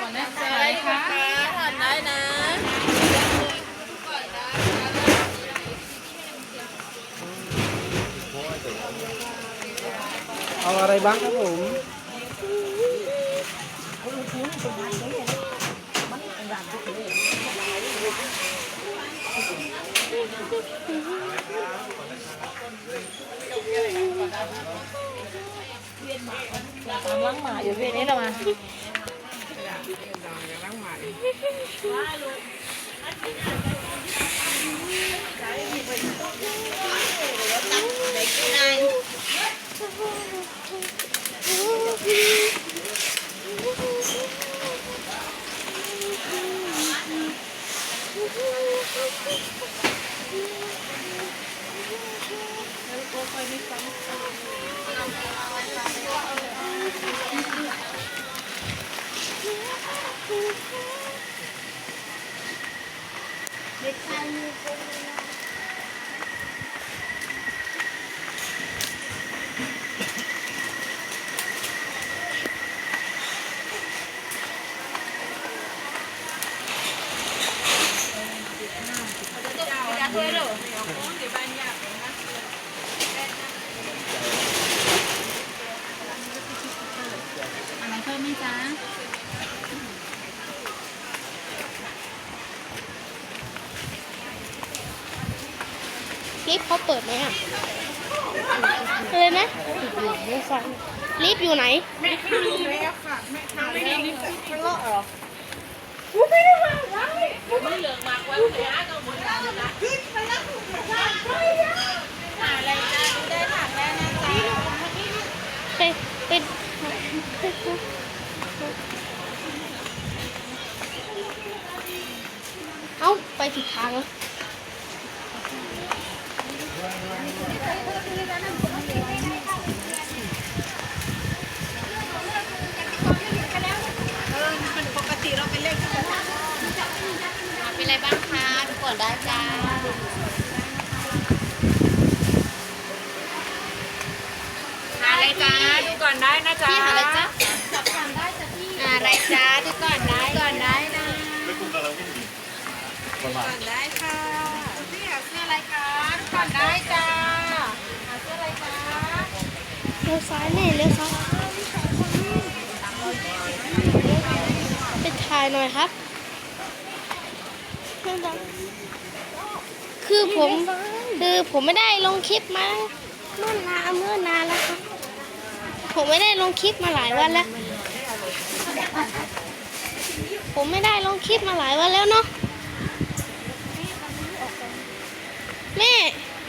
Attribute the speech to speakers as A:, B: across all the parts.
A: ก่อนนะอะไรคะ
B: ทานได้นะ
C: เอาอะไรบ้างครับผม
A: ตามล้างหมาอยู่พี่นี่ เด็กชาอะไรเพิ่มไหมจ๊ะ
D: ลิฟต์เขาเปิดไหมอะเลยไหมลิฟต์อยู่ไหนไปไปเอ้าไปผิดทางแล้ว
B: เป็นไรบ้างคะดูก่ อนได้จ้าหาอะไรจ้าดูก่อนได้นะจ้า
D: พี่หาอะไรจ๊ะ
B: หาอะไรจ้าดูก่อนได้ก่อนได้นะ
C: ประมาณ
B: ก่อนได้ค่ะพี่หาเสื้ออะไรคะดูก่อนได้จ้าหาเสื้ออะไรคะ
D: เลี้ยวซ้ายแม่เลี้ยวซ้ายไปถ่ายหน่อยครับ คือผมคือผมไม่ได้ลงคลิปมาเมื่อนานเมื่อนานแล้วครับผมไม่ได้ลงคลิปมาหลายวันแล้ว ผมไม่ได้ลงคลิปมาหลายวันแล้วเนาะแม่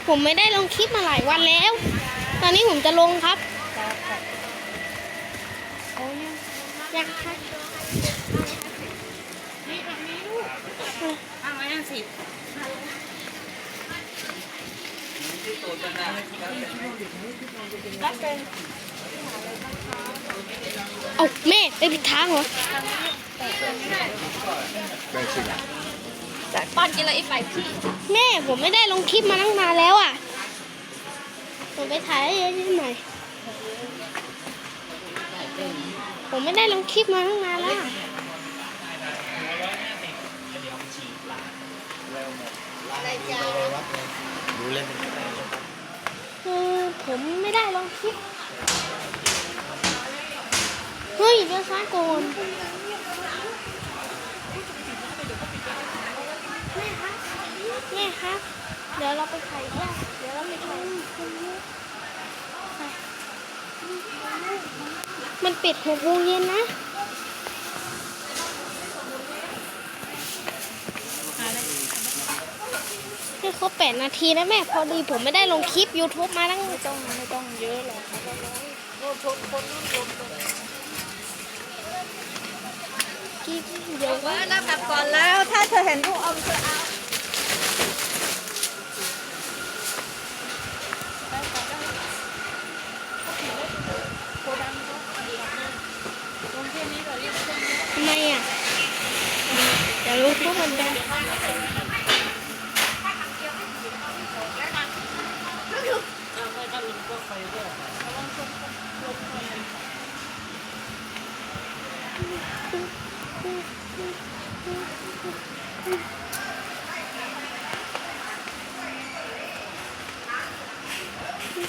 D: ผมไม่ได้ลงคลิปมาหลายวันแล้ว ตอนนี้ผมจะลงครับยังครับ
B: ห้าร้อยห้าสิบ
D: เอาแม่ไปผิดทางเหรอ
B: ป้อนกินอะไอีกไปพี่
D: แม่ผมไม่ได้ลงคลิปมาตั้งนานแล้วอะผมไปถ่ายให้เยอะๆหน่อยผมไม่ได้ลงคลิปมาตั้งนานแล้วอะ
C: ดูเล่น
D: คือ ได้ลงคิดเฮ้ยเดี๋ยวซ้ายโกนแม่ครับแม่ครับ เดี๋ยวเราไปถ่ายเนี่ยเดี๋ยวเราไปถ่ายมันปิดหกโมงเย็นนะ ให้ครบแปดนาทีนะแม่พอดีผมไม่ได้ลงคลิป YouTube มาตั้งไม่ต้องไม่ต้องเยอะหรอกคลิปเดี๋ยว
B: ว่ารับกลับก่อนแล้ว ถ้าเธอเห็นลูกอมเธอเอา
D: ทำไมอะเดี๋ยวรู้ทุกคนได้
A: เ